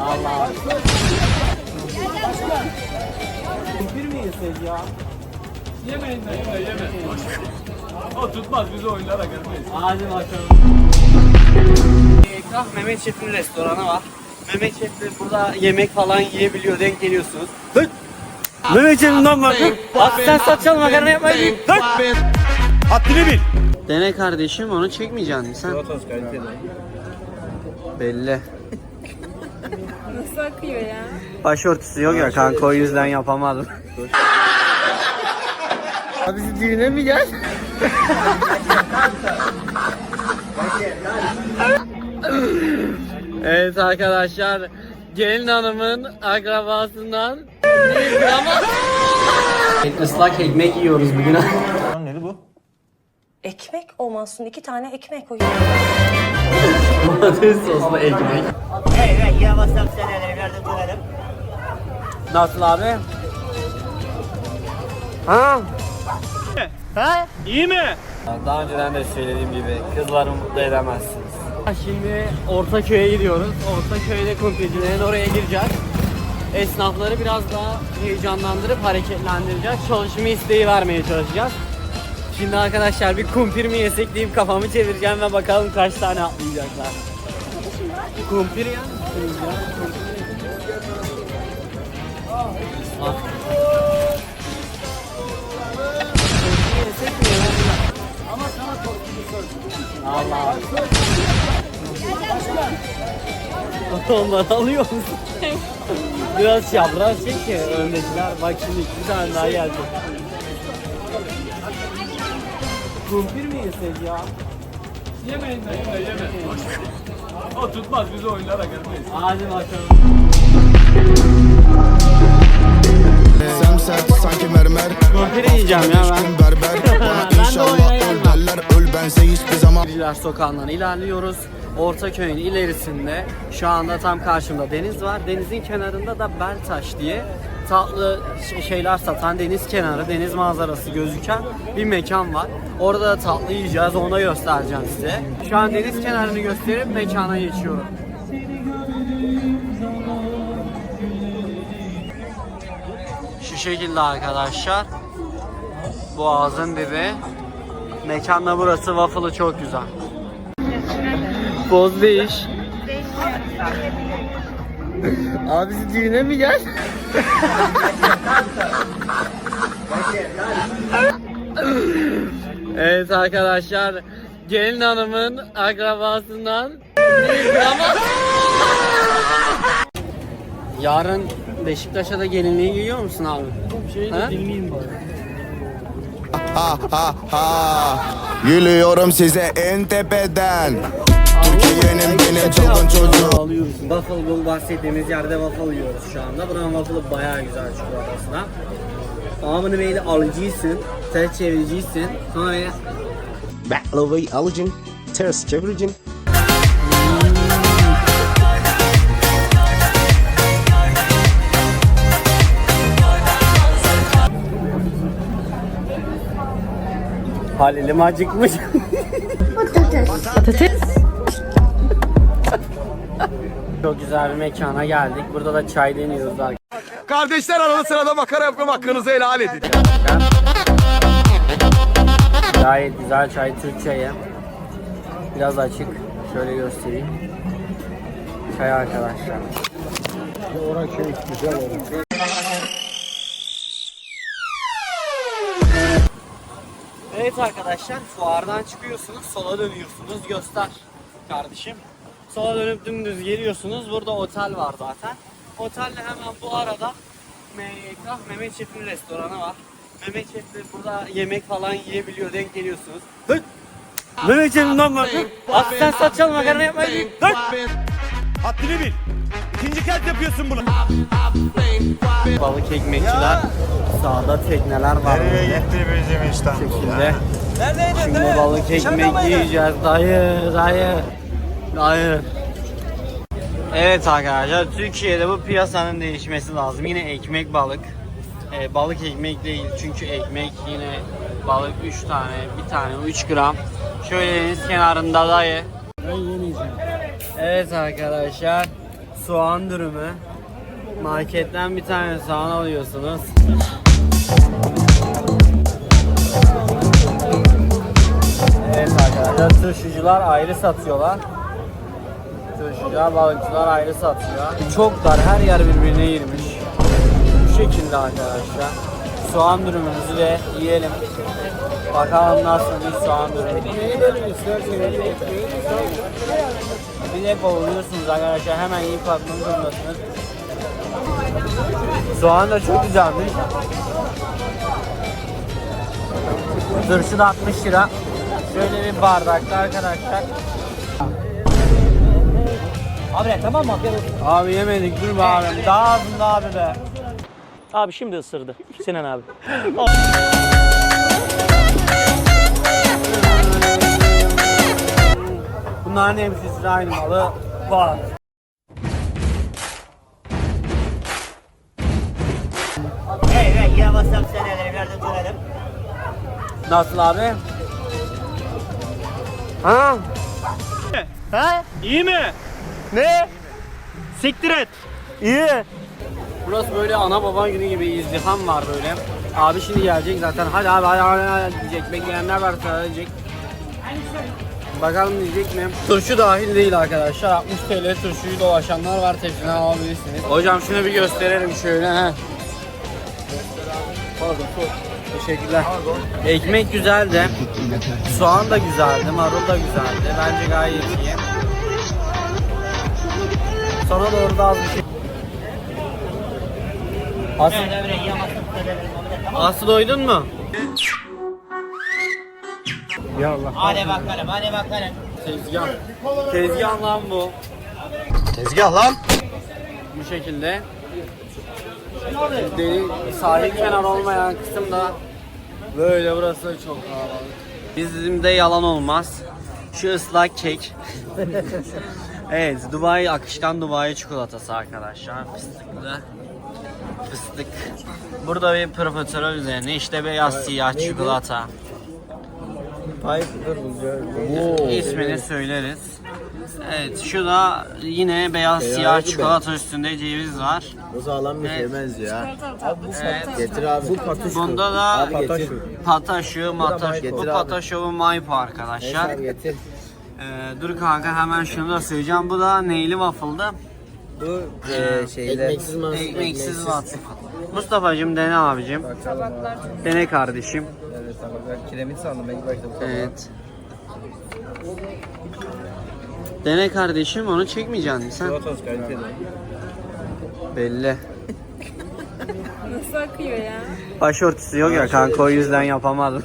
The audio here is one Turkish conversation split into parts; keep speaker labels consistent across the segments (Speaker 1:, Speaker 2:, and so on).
Speaker 1: Allah. Bir mi yesek ya?
Speaker 2: Yemeyin de yeme yeme. O tutmaz bizi oyunlara gelmeyiz.
Speaker 1: Hadi bakalım. Ekrah Mehmet Şef'in restoranı var. Mehmet Şef de burada yemek falan yiyebiliyor denk geliyorsunuz. Hıt! Mehmet Şef'imden bak. Bak sen saçal makarna yapmayı bil. Hıt!
Speaker 3: Haddini bil.
Speaker 1: Dene kardeşim onu çekmeyeceksin sen. Belli.
Speaker 4: Nasıl akıyor ya?
Speaker 1: Başörtüsü yok ya kanka o yüzden yapamadım. Abi siz düğüne mi gel? evet arkadaşlar gelin hanımın akrabasından bir ama ıslak ekmek yiyoruz bugün.
Speaker 3: Neli bu?
Speaker 4: Ekmek olmasın. iki tane ekmek koy.
Speaker 1: Domates soslu ekmek.
Speaker 5: Evet, yiyemezsem senelerim, nerede dönerim?
Speaker 1: Nasıl abi? Ha?
Speaker 3: Ha? İyi mi?
Speaker 1: Daha önceden de söylediğim gibi kızları mutlu edemezsiniz. Şimdi Ortaköy'e gidiyoruz. Ortaköy'de kumpircilerin oraya gireceğiz. Esnafları biraz daha heyecanlandırıp hareketlendireceğiz. Çalışma isteği vermeye çalışacağız. Şimdi arkadaşlar bir kumpir mi yesek deyip kafamı çevireceğim ve bakalım kaç tane atlayacaklar. Kumpir ya. Ah. Ya? Allah. Onları alıyor musun? Biraz çapraz çek ki öndekiler. Bak şimdi bir tane daha geldi. Kumpir mi yesek ya?
Speaker 2: Yemeyin de yeme yeme. O tutmaz bizi oyunlara gelmeyiz.
Speaker 1: Hadi bakalım.
Speaker 6: Semsert sanki mermer
Speaker 1: Kumpir yiyeceğim ya ben.
Speaker 6: Berber Bana
Speaker 1: Ben de
Speaker 6: inşallah
Speaker 1: oynayamam.
Speaker 6: öl derler Öl bense hiçbir zaman
Speaker 1: Kumpirciler sokağından ilerliyoruz. Ortaköy'ün ilerisinde şu anda tam karşımda deniz var. Denizin kenarında da Beltaş diye tatlı şeyler satan deniz kenarı, deniz manzarası gözüken bir mekan var. Orada da tatlı yiyeceğiz, ona göstereceğim size. Şu an deniz kenarını gösterip mekana geçiyorum. Şu şekilde arkadaşlar. Boğazın dibi. Mekanda burası waffle'ı çok güzel. Boz değiş. Abi siz düğüne mi gel? Evet arkadaşlar gelin hanımın akrabasından ama Yarın Beşiktaş'a da gelinliği giyiyor musun abi? Şey ha?
Speaker 6: Ha ha ha Gülüyorum size en tepeden Türkiye'nin benim çılgın çocuğu
Speaker 1: Alıyoruz. Waffle bu bahsettiğimiz yerde waffle yiyoruz şu anda. Buranın waffle'ı bayağı güzel çikolatasına. Ama bunu böyle alacaksın, ters çevireceksin. Sonra
Speaker 7: baklavayı alacaksın, ters çevireceksin.
Speaker 1: Halil'im acıkmış. Çok güzel bir mekana geldik. Burada da çay deniyoruz arkadaşlar.
Speaker 3: Kardeşler arada sırada makara yapma hakkınızı helal edin.
Speaker 1: Gayet güzel çay, Türk çayı. Biraz açık. Şöyle göstereyim. Çay arkadaşlar. Evet arkadaşlar fuardan çıkıyorsunuz sola dönüyorsunuz göster kardeşim. Sola dönüp dümdüz geliyorsunuz burada otel var zaten. Otelle hemen bu arada MK Mehmet Şef'in restoranı var. Mehmet Şef de burada yemek falan yiyebiliyor denk geliyorsunuz. Hıt! Mehmet Şef'imden bak. Bak sen saçal makarna yapmayı. Hıt!
Speaker 3: Haddini bil. İkinci kez yapıyorsun bunu.
Speaker 1: Balık ekmekçiler. Sağda tekneler var. böyle.
Speaker 3: gitti bizim
Speaker 1: şekilde. Şimdi balık ekmek yiyeceğiz dayı dayı dayı. Evet arkadaşlar Türkiye'de bu piyasanın değişmesi lazım. Yine ekmek balık. Ee, balık ekmek değil çünkü ekmek yine balık 3 tane bir tane 3 gram. Şöyle deniz kenarında dayı. Evet arkadaşlar soğan dürümü. Marketten bir tane soğan alıyorsunuz. Evet arkadaşlar turşucular ayrı satıyorlar. Turşucular, balıkçılar ayrı satıyor. Çok dar, her yer birbirine girmiş. Bu şekilde arkadaşlar. Soğan dürümümüzü de yiyelim. Bakalım nasıl bir soğan dürümü. Bir de kovuyorsunuz arkadaşlar. Hemen yiyip atmanız zorundasınız. Soğan da çok güzelmiş. Turşu da 60 lira. Şöyle bir bardakta arkadaşlar.
Speaker 5: Abi tamam mı? Afiyet olsun.
Speaker 1: Abi yemedik dur be abi. Daha ağzında abi be.
Speaker 8: Abi şimdi ısırdı. Sinan abi.
Speaker 1: Bunların hepsi aynı malı var.
Speaker 5: Evet evet yiyemezsem senelerim nerede dönerim.
Speaker 1: Nasıl abi? Ha? Ha? İyi mi? Ne? Siktir et. İyi. Burası böyle ana baba günü gibi izdiham var böyle. Abi şimdi gelecek zaten. Hadi abi hadi hadi, diyecek. Bekleyenler var söyleyecek. Bakalım diyecek mi? Turşu dahil değil arkadaşlar. 60 TL turşuyu dolaşanlar var. Tepsinden alabilirsiniz. Hocam şunu bir gösterelim şöyle. He. Teşekkürler. Ekmek güzeldi. Soğan da güzeldi. Marul da güzeldi. Bence gayet iyi. Sonra doğru da az bir şey.
Speaker 5: Tamam.
Speaker 1: Aslı doydun mu?
Speaker 5: Hadi bakalım hadi bakalım.
Speaker 1: Tezgah. Tezgah lan bu.
Speaker 6: Tezgah lan.
Speaker 1: Bu şekilde. Deli, sahil kenar olmayan kısımda böyle burası çok kalabalık. Bizimde yalan olmaz. Şu ıslak kek. evet, Dubai akışkan Dubai çikolatası arkadaşlar. Fıstıklı. Fıstık. Burada bir profiterol üzerine işte beyaz siyah çikolata. İsmini söyleriz. Evet, şu da yine beyaz siyah çikolata üstünde ceviz var.
Speaker 7: O sağlam bir
Speaker 1: Evet.
Speaker 7: benziyor ha.
Speaker 1: Evet.
Speaker 7: Getir abi. Bu pataş.
Speaker 1: Bunda da
Speaker 7: getir.
Speaker 1: pataşu, mataş,
Speaker 7: getir
Speaker 1: bu
Speaker 7: abi.
Speaker 1: pataşu maypo arkadaşlar.
Speaker 7: getir.
Speaker 1: Ee, dur kanka hemen şunu da söyleyeceğim. Bu da neyli waffle'dı?
Speaker 7: Bu şeyler. Ekmeksiz mi?
Speaker 1: Ekmeksiz waffle. Mustafa'cığım dene abicim. Dene kardeşim.
Speaker 7: Evet. Ben kiremit sandım. Ben başta bu
Speaker 1: Evet. Dene kardeşim onu çekmeyeceksin sen.
Speaker 7: Kaliteli.
Speaker 1: Belli.
Speaker 9: Nasıl akıyor ya?
Speaker 1: Başörtüsü yok ya kanka o yüzden yapamadım.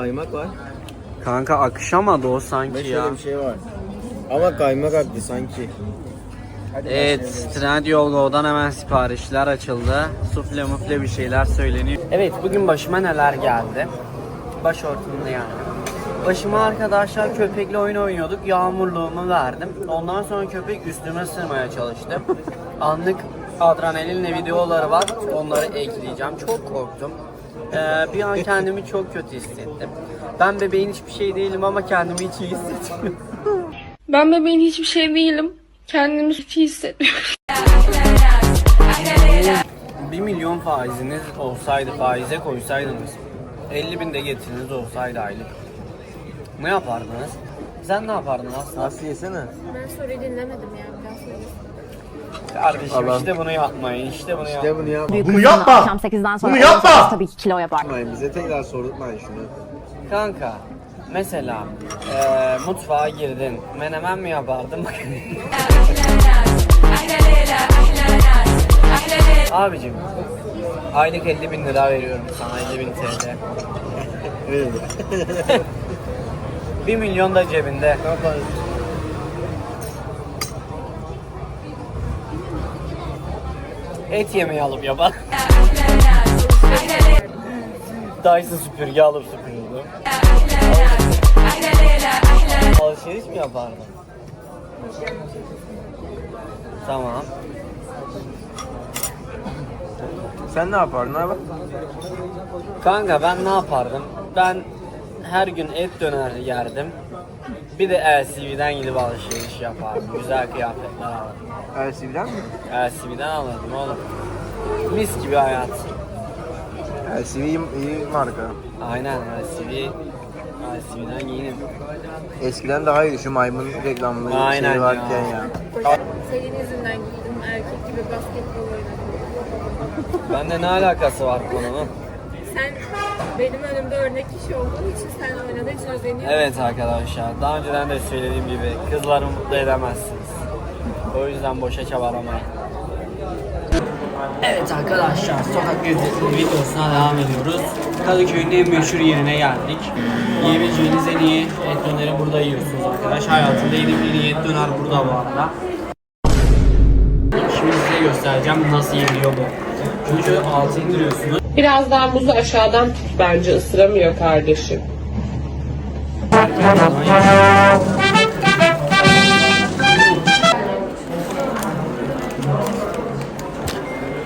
Speaker 7: Kaymak var.
Speaker 1: Kanka akışamadı o
Speaker 7: Ve
Speaker 1: sanki
Speaker 7: şöyle
Speaker 1: ya.
Speaker 7: bir şey var. Ama kaymak aktı sanki.
Speaker 1: Evet, Trendyol Go'dan hemen siparişler açıldı. Sufle mufle bir şeyler söyleniyor. Evet, bugün başıma neler geldi? Başörtümde yani. Başıma arkadaşlar köpekle oyun oynuyorduk. Yağmurluğumu verdim. Ondan sonra köpek üstüme sırmaya çalıştı. Anlık adrenalinle videoları var. Onları ekleyeceğim. Çok korktum. Ee, bir an kendimi çok kötü hissettim. Ben bebeğin hiçbir şey değilim ama kendimi hiç iyi hissetmiyorum.
Speaker 9: Ben bebeğin hiçbir şey değilim. Kendimi hiç iyi hissetmiyorum.
Speaker 1: 1 milyon faiziniz olsaydı, faize koysaydınız, 50 bin de getiriniz olsaydı aylık. Ne yapardınız? Sen ne yapardın aslında?
Speaker 7: Nasıl yesene?
Speaker 9: Ben soruyu dinlemedim ya.
Speaker 1: Kardeşim işte bunu yapmayın, işte bunu
Speaker 7: İşte
Speaker 1: yapmayın.
Speaker 7: bunu yapma.
Speaker 10: Büyük
Speaker 3: Bunu yapma!
Speaker 10: Akşam 8'den sonra
Speaker 3: Bunu yapma!
Speaker 10: Tabii ki kilo yapar.
Speaker 7: Yapmayın, Bize tekrar sordurtmayın şunu.
Speaker 1: Kanka, mesela eee mutfağa girdin, menemen mi yapardın? Abicim, aylık 50 bin lira veriyorum sana, 50 bin TL. 1 milyon da cebinde. Et yemeği alıp yapar. Dyson süpürge alıp süpürürdüm. Alışveriş mi yapardın? Tamam.
Speaker 7: Sen ne yapardın abi?
Speaker 1: Kanka ben ne yapardım? Ben her gün et döner yerdim. Bir de LCV'den gidip alışveriş yapardım. Güzel kıyafetler alırdım.
Speaker 7: LCD'den mi?
Speaker 1: LCV'den alırdım oğlum. Mis gibi hayat.
Speaker 7: LCD iyi, iyi marka.
Speaker 1: Aynen LCV. LCV'den giyinim.
Speaker 7: Eskiden daha iyiydi şu maymun reklamları
Speaker 1: Aynen
Speaker 7: şey varken
Speaker 1: ya.
Speaker 7: ya.
Speaker 9: Senin yüzünden giydim erkek gibi basketbol oynadım.
Speaker 1: Bende ne alakası var konunun?
Speaker 9: Sen benim önümde örnek kişi olduğun için sen oynadığın için özeniyorum.
Speaker 1: Evet arkadaşlar, daha önceden de söylediğim gibi kızları mutlu edemezsiniz. O yüzden boşa çabalamayın. Evet arkadaşlar, sokak lezzetleri videosuna devam ediyoruz. Kadıköy'ün en meşhur yerine geldik. Yiyebileceğiniz en iyi et döneri burada yiyorsunuz arkadaş. Hayatımda yediğim en iyi et döner burada bu arada. Şimdi size göstereceğim nasıl yeniliyor bu. Şöyle altı indiriyorsunuz.
Speaker 10: Biraz daha muzu aşağıdan tut bence ısıramıyor kardeşim.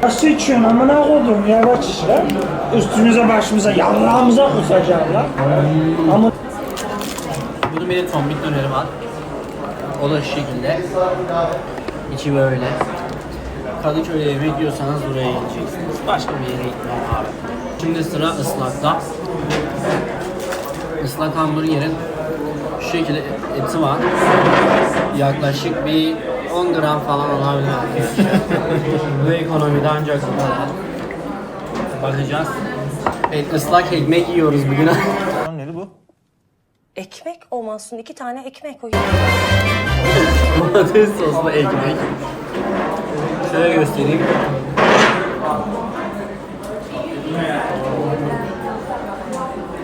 Speaker 11: Nasıl içiyorsun amına koydum yavaş işler. Üstümüze başımıza yallağımıza kusacaklar. Ama
Speaker 1: Bunun bir de tombik döneri var. O da şu şekilde. İçi böyle. Kadıköy'de yemek yiyorsanız buraya geleceksiniz. Başka bir yere gitmem abi. Şimdi sıra ıslakta. Islak hamburgerin şu şekilde eti var. Yaklaşık bir 10 gram falan olabilir arkadaşlar. Bu ekonomide ancak bu kadar. Bakacağız. Evet, ıslak ekmek yiyoruz bugün.
Speaker 3: Neydi bu?
Speaker 4: Ekmek olmasın iki tane ekmek koyuyor.
Speaker 1: Domates soslu ekmek. Şöyle göstereyim.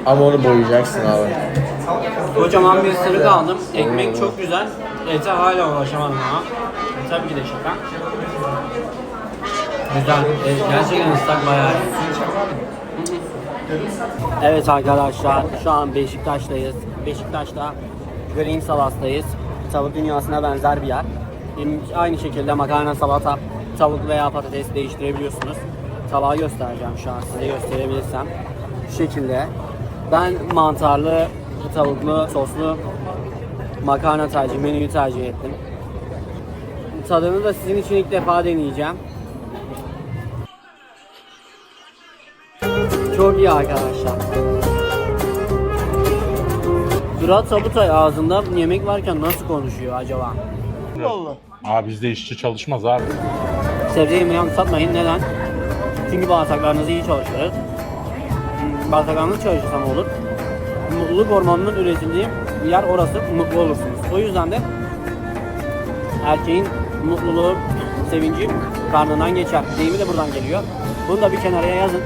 Speaker 7: Ama onu boyayacaksın abi.
Speaker 1: Kocaman bir ısırık aldım. Ekmek çok güzel. Ete hala ulaşamadım ama. Tabii ki de şaka. Güzel. Evet, gerçekten ıslak bayağı. Evet arkadaşlar şu an Beşiktaş'tayız. Beşiktaş'ta Green Salas'tayız. Tavuk dünyasına benzer bir yer. Aynı şekilde makarna, salata, tavuk veya patates değiştirebiliyorsunuz. Tabağı göstereceğim şu an size gösterebilirsem. Şu şekilde. Ben mantarlı, tavuklu, soslu makarna tercih, menüyü tercih ettim. Tadını da sizin için ilk defa deneyeceğim. Çok iyi arkadaşlar. Durat Sabutay ağzında yemek varken nasıl konuşuyor acaba?
Speaker 2: Abi bizde işçi çalışmaz abi.
Speaker 1: Sebze yemeği satmayın. Neden? Çünkü bağırsaklarınız iyi çalışır. Bağırsaklarınız çalışırsa ne olur? Mutluluk hormonunun üretildiği yer orası mutlu olursunuz. O yüzden de erkeğin mutluluğu, sevinci karnından geçer. Deyimi de buradan geliyor. Bunu da bir kenara yazın.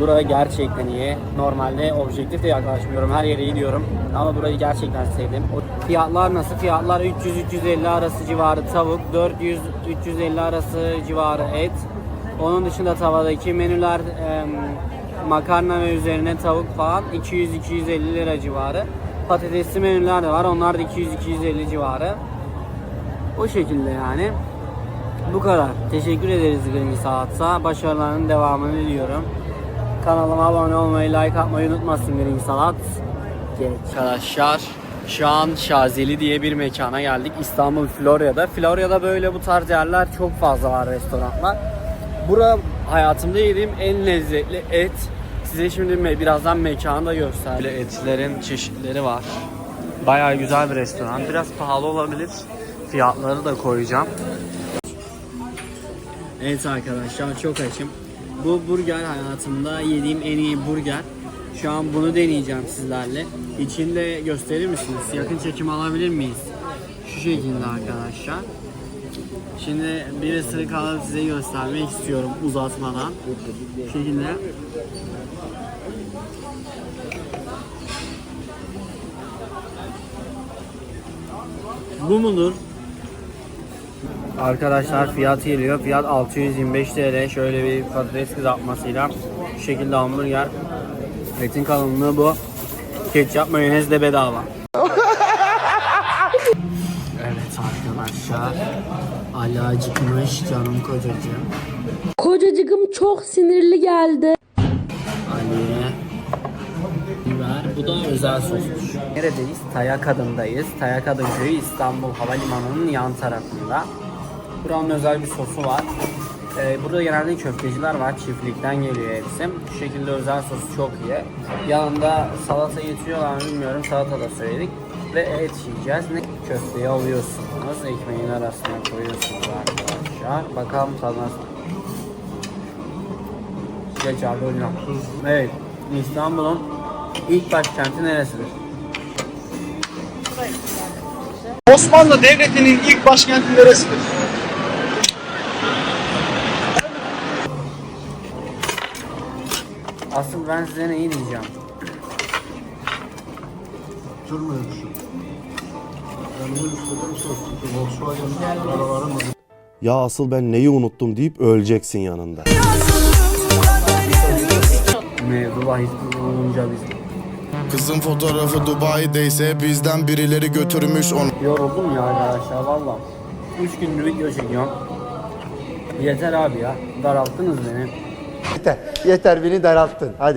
Speaker 1: Buraya gerçekten iyi. Normalde objektif de yaklaşmıyorum. Her yere gidiyorum. Ama burayı gerçekten sevdim. O fiyatlar nasıl? Fiyatlar 300-350 arası civarı tavuk, 400-350 arası civarı et. Onun dışında tavadaki menüler em, makarna ve üzerine tavuk falan 200-250 lira civarı. Patatesli menüler de var. Onlar da 200-250 civarı. O şekilde yani. Bu kadar. Teşekkür ederiz Grimmy Salat'a. Başarılarının devamını diliyorum. Kanalıma abone olmayı, like atmayı unutmasın Grimmy Salat. Arkadaşlar şu an Şazeli diye bir mekana geldik. İstanbul Florya'da. Florya'da böyle bu tarz yerler çok fazla var restoranlar. Bura hayatımda yediğim en lezzetli et. Size şimdi birazdan mekanı da göstereyim. Böyle etlerin çeşitleri var. Bayağı güzel bir restoran. Biraz pahalı olabilir. Fiyatları da koyacağım. Evet arkadaşlar çok açım. Bu burger hayatımda yediğim en iyi burger. Şu an bunu deneyeceğim sizlerle. İçinde gösterir misiniz? Yakın çekim alabilir miyiz? Şu şekilde arkadaşlar. Şimdi bir ısırık alıp size göstermek istiyorum uzatmadan. Şu şekilde. Bu mudur? Arkadaşlar fiyat geliyor. Fiyat 625 TL. Şöyle bir patates kızartmasıyla şu şekilde hamburger. Etin kalınlığı bu. Ketçap mayonez de bedava. evet arkadaşlar. Ali acıkmış canım kocacığım.
Speaker 9: Kocacığım çok sinirli geldi.
Speaker 1: Ali Biber. Bu da özel sosmuş. Neredeyiz? Tayakadın'dayız. Tayakadın köyü İstanbul Havalimanı'nın yan tarafında. Buranın özel bir sosu var. Ee, burada genelde köfteciler var. Çiftlikten geliyor hepsi. Şu şekilde özel sosu çok iyi. Yanında salata getiriyorlar mı bilmiyorum. Salata da söyledik. Ve et yiyeceğiz. Ne köfteyi alıyorsunuz. Ekmeğin arasına koyuyorsunuz arkadaşlar. Bakalım tadı nasıl. Geç abi hocam. Evet. İstanbul'un ilk başkenti neresidir?
Speaker 3: Osmanlı Devleti'nin ilk başkenti neresidir?
Speaker 1: Ben size neyi diyeceğim?
Speaker 3: Ya asıl ben neyi unuttum deyip öleceksin yanında.
Speaker 1: Mevzu bahis olunca biz
Speaker 6: Kızın fotoğrafı Dubai'deyse bizden birileri götürmüş onu.
Speaker 1: yoruldum ya arkadaşlar valla. 3 gündür video çekiyorum. Yeter abi ya. Daralttınız beni.
Speaker 7: Yeter. Yeter beni daralttın. Hadi.